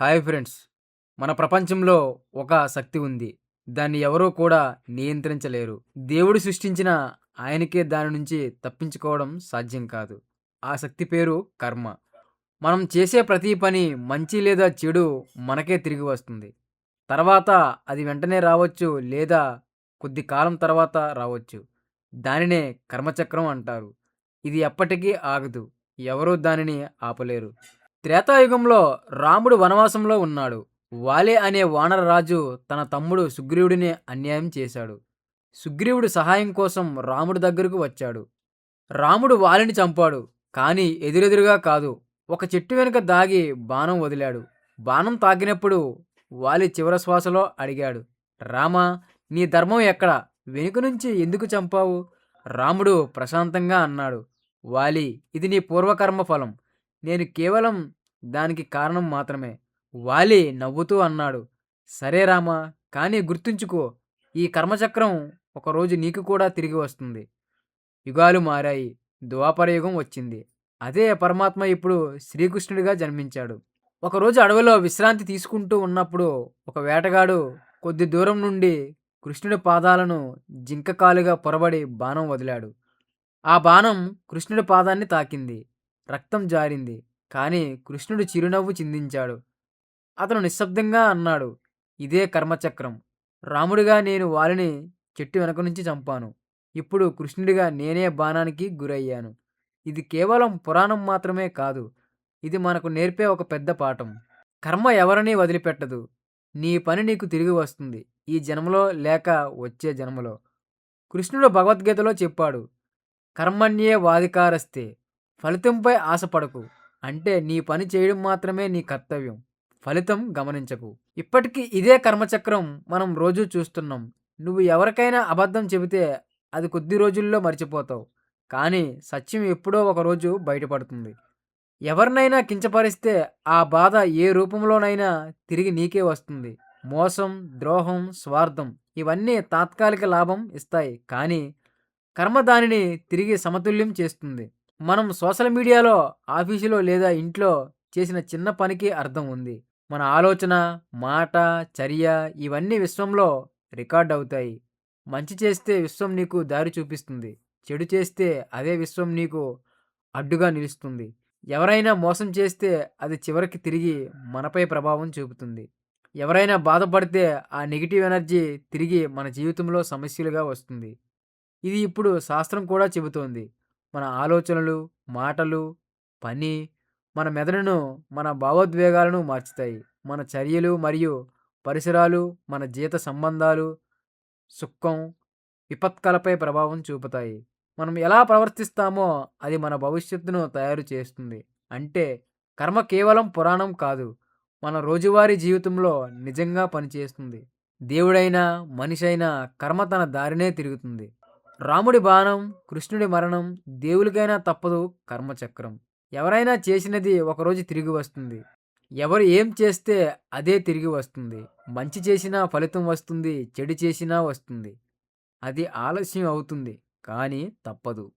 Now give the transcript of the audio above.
Hi friends. మన ప్రపంచంలో ఒక శక్తి ఉంది. దాన్ని ఎవరూ కూడా నియంత్రించలేరు. దేవుడు సృష్టించిన ఆయనకే దాని నుంచి తప్పించుకోవడం సాధ్యం కాదు. ఆ శక్తి పేరు కర్మ. మనం చేసే ప్రతి పని మంచి లేదా చెడు మనకే తిరిగి వస్తుంది. తర్వాత అది వెంటనే రావచ్చు లేదా కొద్ది కాలం తర్వాత రావచ్చు. దానినే కర్మచక్రం అంటారు. ఇది ఎప్పటికీ ఆగదు. ఎవరూ దానిని ఆపలేరు. త్రేతాయుగంలో రాముడు వనవాసంలో ఉన్నాడు. వాలే అనే వానర రాజు తన తమ్ముడు సుగ్రీవుడిని అన్యాయం చేశాడు. సుగ్రీవుడు సహాయం కోసం రాముడి దగ్గరకు వచ్చాడు. రాముడు వాలిని చంపాడు కానీ ఎదురెదురుగా కాదు ఒక చెట్టు వెనుక దాగి బాణం వదిలాడు. బాణం తాకినప్పుడు వాలి చివర శ్వాసలో అడిగాడు రామా నీ ధర్మం ఎక్కడ? వెనుక నుంచి ఎందుకు చంపావు? రాముడు ప్రశాంతంగా అన్నాడు వాలి ఇది నీ పూర్వకర్మ ఫలం. నేను కేవలం దానికి కారణం మాత్రమే. వాలి నవ్వుతూ అన్నాడు. సరే రామా కానీ గుర్తుంచుకో ఈ కర్మచక్రం ఒకరోజు నీకు కూడా తిరిగి వస్తుంది. యుగాలు మారాయి ద్వాపరయుగం వచ్చింది. అదే పరమాత్మ ఇప్పుడు శ్రీకృష్ణుడిగా జన్మించాడు. ఒకరోజు అడవిలో విశ్రాంతి తీసుకుంటూ ఉన్నప్పుడు ఒక వేటగాడు కొద్ది దూరం నుండి కృష్ణుడి పాదాలను జింకకాలుగా పొరబడి బాణం వదిలాడు. ఆ బాణం కృష్ణుడి పాదాన్ని తాకింది. రక్తం జారింది. కానీ కృష్ణుడు చిరునవ్వు చిందించాడు. అతను నిశ్శబ్దంగా అన్నాడు ఇదే కర్మచక్రం. రాముడిగా నేను వారిని చెట్టు వెనక నుంచి చంపాను. ఇప్పుడు కృష్ణుడిగా నేనే బాణానికి గురయ్యాను. ఇది కేవలం పురాణం మాత్రమే కాదు ఇది మనకు నేర్పే ఒక పెద్ద పాఠం. కర్మ ఎవరినీ వదిలిపెట్టదు. నీ పని నీకు తిరిగి వస్తుంది. ఈ జన్మలో లేక వచ్చే జన్మలో. కృష్ణుడు భగవద్గీతలో చెప్పాడు కర్మణ్యే వాధికారస్తే ఫలితంపై ఆశపడకు. అంటే నీ పని చేయడం మాత్రమే నీ కర్తవ్యం. ఫలితం గమనించకు. ఇప్పటికీ ఇదే కర్మచక్రం మనం రోజూ చూస్తున్నాం. నువ్వు ఎవరికైనా అబద్ధం చెబితే అది కొద్ది రోజుల్లో మర్చిపోతావు. కానీ సత్యం ఎప్పుడో ఒకరోజు బయటపడుతుంది. ఎవరినైనా కించపరిస్తే ఆ బాధ ఏ రూపంలోనైనా తిరిగి నీకే వస్తుంది. మోసం ద్రోహం స్వార్థం ఇవన్నీ తాత్కాలిక లాభం ఇస్తాయి. కానీ కర్మ దానిని తిరిగి సమతుల్యం చేస్తుంది. మనం సోషల్ మీడియాలో ఆఫీసులో లేదా ఇంట్లో చేసిన చిన్న పనికి అర్థం ఉంది. మన ఆలోచన మాట చర్య ఇవన్నీ విశ్వంలో రికార్డ్ అవుతాయి. మంచి చేస్తే విశ్వం నీకు దారి చూపిస్తుంది. చెడు చేస్తే అదే విశ్వం నీకు అడ్డుగా నిలుస్తుంది. ఎవరైనా మోసం చేస్తే అది చివరికి తిరిగి మనపై ప్రభావం చూపుతుంది. ఎవరైనా బాధపడితే ఆ నెగిటివ్ ఎనర్జీ తిరిగి మన జీవితంలో సమస్యలుగా వస్తుంది. ఇది ఇప్పుడు శాస్త్రం కూడా చెబుతోంది. మన ఆలోచనలు మాటలు పని మన మెదడును మన భావోద్వేగాలను మార్చుతాయి. మన చర్యలు మరియు పరిసరాలు మన జీత సంబంధాలు సుఖం విపత్కలపై ప్రభావం చూపుతాయి. మనం ఎలా ప్రవర్తిస్తామో అది మన భవిష్యత్తును తయారు చేస్తుంది. అంటే కర్మ కేవలం పురాణం కాదు మన రోజువారీ జీవితంలో నిజంగా పనిచేస్తుంది. దేవుడైనా మనిషి అయినా కర్మ తన దారినే తిరుగుతుంది. రాముడి బాణం కృష్ణుడి మరణం దేవుడికైనా తప్పదు కర్మచక్రం. ఎవరైనా చేసినది ఒకరోజు తిరిగి వస్తుంది. ఎవరు ఏం చేస్తే అదే తిరిగి వస్తుంది. మంచి చేసినా ఫలితం వస్తుంది చెడు చేసినా వస్తుంది. అది ఆలస్యం అవుతుంది కానీ తప్పదు.